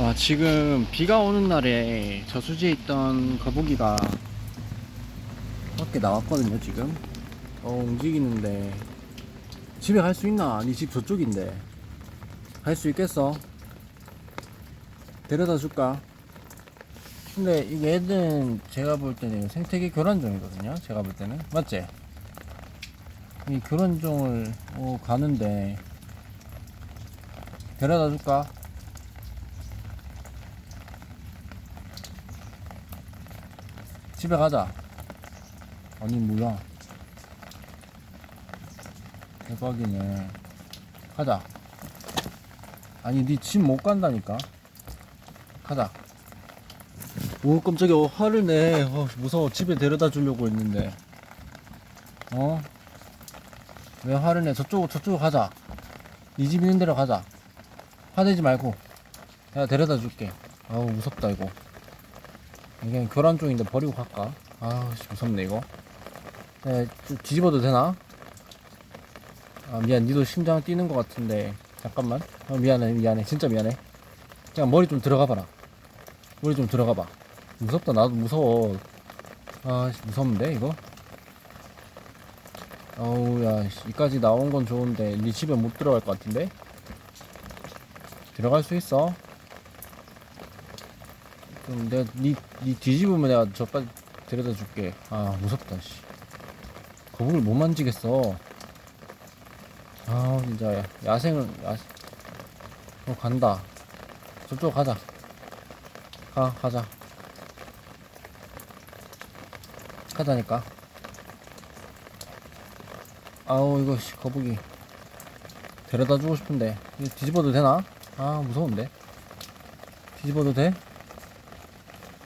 와 지금 비가 오는 날에 저수지에 있던 거북이가 밖에 나왔거든요 지금 어 움직이는데 집에 갈 수 있나? 네집 저쪽인데 갈 수 있겠어? 데려다 줄까? 근데 이 얘는 제가 볼 때는 생태계 교란종이거든요 제가 볼 때는 맞지? 이 교란종을 어, 가는데 데려다 줄까? 집에 가자. 아니 뭐야? 대박이네. 가자. 아니 네 집 못 간다니까. 가자. 오 깜짝이야 어, 화를 내. 어, 무서워. 집에 데려다 주려고 했는데. 어? 왜 화를 내? 저쪽 저쪽 가자. 이 집 있는 데로 가자. 화내지 말고. 내가 데려다 줄게. 아우 무섭다 이거. 이게 교란 쪽인데 버리고 갈까? 아, 씨, 무섭네 이거. 네, 좀 뒤집어도 되나? 아 미안, 니도 심장 뛰는 것 같은데 잠깐만. 어, 미안해, 미안해, 진짜 미안해. 그냥 머리 좀 들어가 봐라. 머리 좀 들어가 봐. 무섭다, 나도 무서워. 아, 씨, 무섭는데 이거? 어우, 야, 씨, 이까지 나온 건 좋은데 니 집에 못 들어갈 것 같은데? 들어갈 수 있어? 그럼 내가 니, 니 뒤집으면 내가 저까지 데려다 줄게. 아, 무섭다, 씨. 거북을 못 만지겠어. 아, 진짜, 야, 야생을, 야, 어, 간다. 저쪽 가자. 가, 가자. 가자니까. 아우, 이거, 씨, 거북이. 데려다 주고 싶은데. 뒤집어도 되나? 아, 무서운데. 뒤집어도 돼?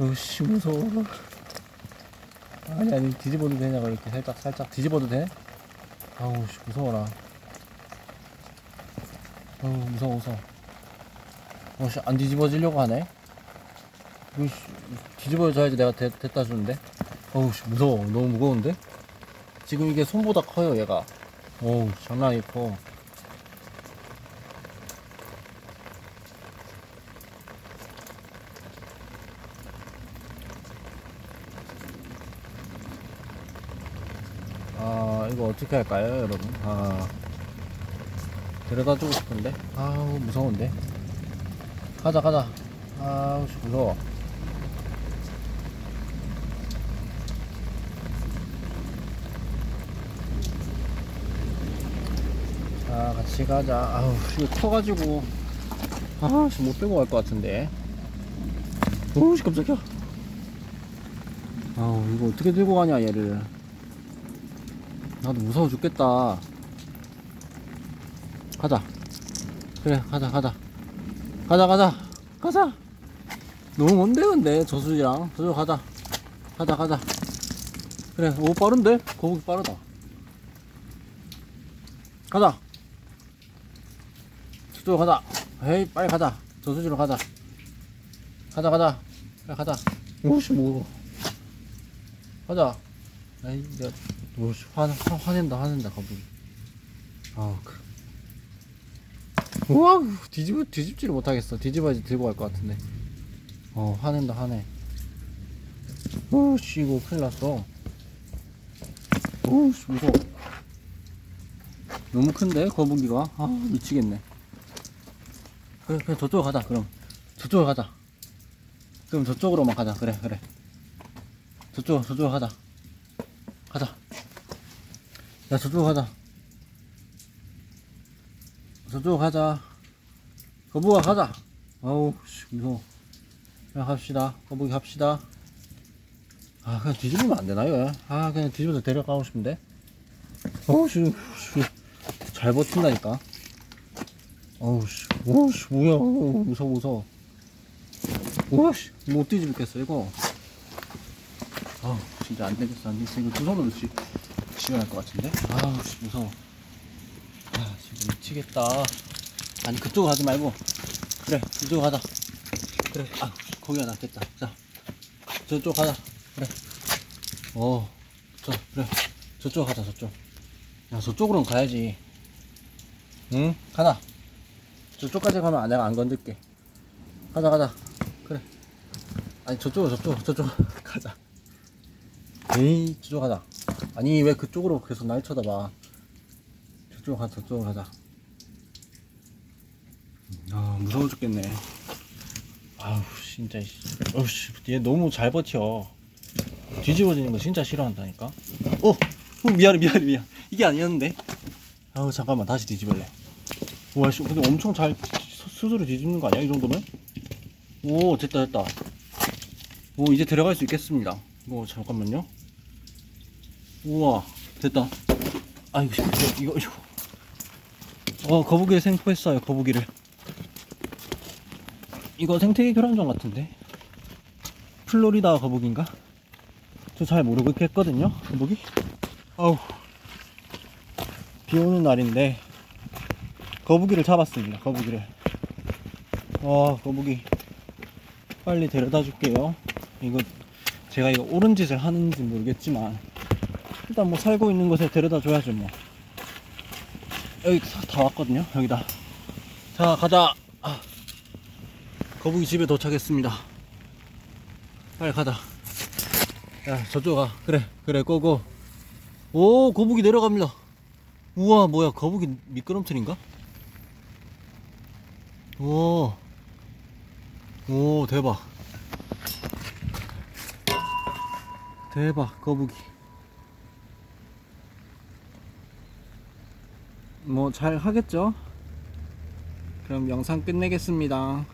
으씨 무서워 아니 아니 뒤집어도 되냐고 이렇게 살짝 살짝 뒤집어도 돼? 아우 씨 무서워라. 아우 무서워 무서워. 어씨 안 뒤집어지려고 하네? 이거 씨, 뒤집어져야지 내가 대, 됐다 주는데? 어우 씨 무서워. 너무 무거운데? 지금 이게 손보다 커요 얘가. 어우 장난 아니고 아 이거 어떻게 할까요 여러분? 아. 데려다 주고 싶은데? 아우 무서운데. 가자 가자. 아우 씨, 무서워. 자 같이 가자. 아우 이거 커가지고. 아씨 못 들고 갈 것 같은데. 오씨 깜짝이야. 아우 이거 어떻게 들고 가냐 얘를 나도 무서워 죽겠다. 가자. 그래, 가자, 가자. 가자, 가자. 가자. 너무 먼데, 근데, 저수지랑. 저쪽 가자. 가자, 가자. 그래, 오, 빠른데? 거북이 빠르다. 가자. 저쪽 가자. 에이, 빨리 가자. 저수지로 가자. 가자, 가자. 빨리 가자. 오씨, 뭐. 가자. 에이, 내가. 오씨 화, 화, 화낸다 화낸다 거북이 아 그. 우와 뒤집 뒤집지를 못하겠어. 뒤집어야지 들고 갈 것 같은데. 어 화낸다 화내. 오씨 이거 큰일 났어. 오씨 무서워. 너무 큰데 거북이가? 아 미치겠네. 그래 그래 저쪽으로 가자 그럼. 저쪽으로 가자. 그럼 저쪽으로만 가자. 그래 그래. 저쪽 저쪽으로 가자 가자. 야 저쪽으로 가자. 저쪽으로 가자. 거북아 가자. 아우 씨 무서워. 야 갑시다. 거북이 갑시다. 아 그냥 뒤집으면 안 되나요? 아 그냥 뒤집어서 데려가고 싶은데? 어우 씨 잘 버틴다니까. 어우 씨 어우 씨 뭐야. 어우, 무서워 무서워. 어우 씨못 뒤집겠어 이거. 아 진짜 안 되겠어. 안 되겠어 이거 두 손으로 쥐 지원할 것 같은데? 아우 씨 무서워. 아 진짜 미치겠다. 아니 그쪽으로 가지 말고. 그래 이쪽으로 가자. 그래 아 거기가 낫겠다. 자 저쪽 가자. 그래. 어 저 그래. 저쪽 가자 저쪽. 야 저쪽으로는 가야지. 응? 가자. 저쪽까지 가면 내가 안 건들게. 가자 가자. 그래. 아니 저쪽으로 저쪽 저쪽 가자 에이 저쪽 가자. 아니 왜 그쪽으로 계속 날 쳐다봐. 저쪽으로 가자 저쪽으로 가자. 아 무서워 죽겠네. 아우 진짜 씨. 어우씨. 얘 너무 잘 버텨. 뒤집어지는 거 진짜 싫어한다니까. 어, 어 미안해 미안해 미안. 이게 아니었는데. 아우 잠깐만 다시 뒤집을래. 와 씨, 근데 엄청 잘 스- 스스로 뒤집는 거 아니야 이 정도면? 오 됐다 됐다. 오 이제 들어갈 수 있겠습니다. 오 잠깐만요 우와 됐다. 아이고 씨, 이거 이거 어 거북이를 생포했어요 거북이를. 이거 생태계 교란종 같은데? 플로리다 거북인가? 저 잘 모르고 있겠거든요 거북이. 아우 비 오는 날인데 거북이를 잡았습니다 거북이를. 와 거북이. 빨리 데려다 줄게요. 이거 제가 이거 옳은 짓을 하는지 모르겠지만 일단 뭐 살고 있는 곳에 데려다 줘야죠 뭐. 여기 다, 다 왔거든요 여기다. 자 가자. 아. 거북이 집에 도착했습니다. 빨리 가자. 야 저쪽 가 그래 그래 고고. 오 거북이 내려갑니다. 우와 뭐야 거북이 미끄럼틀인가? 오, 오 대박. 대박 거북이 뭐 잘 하겠죠? 그럼 영상 끝내겠습니다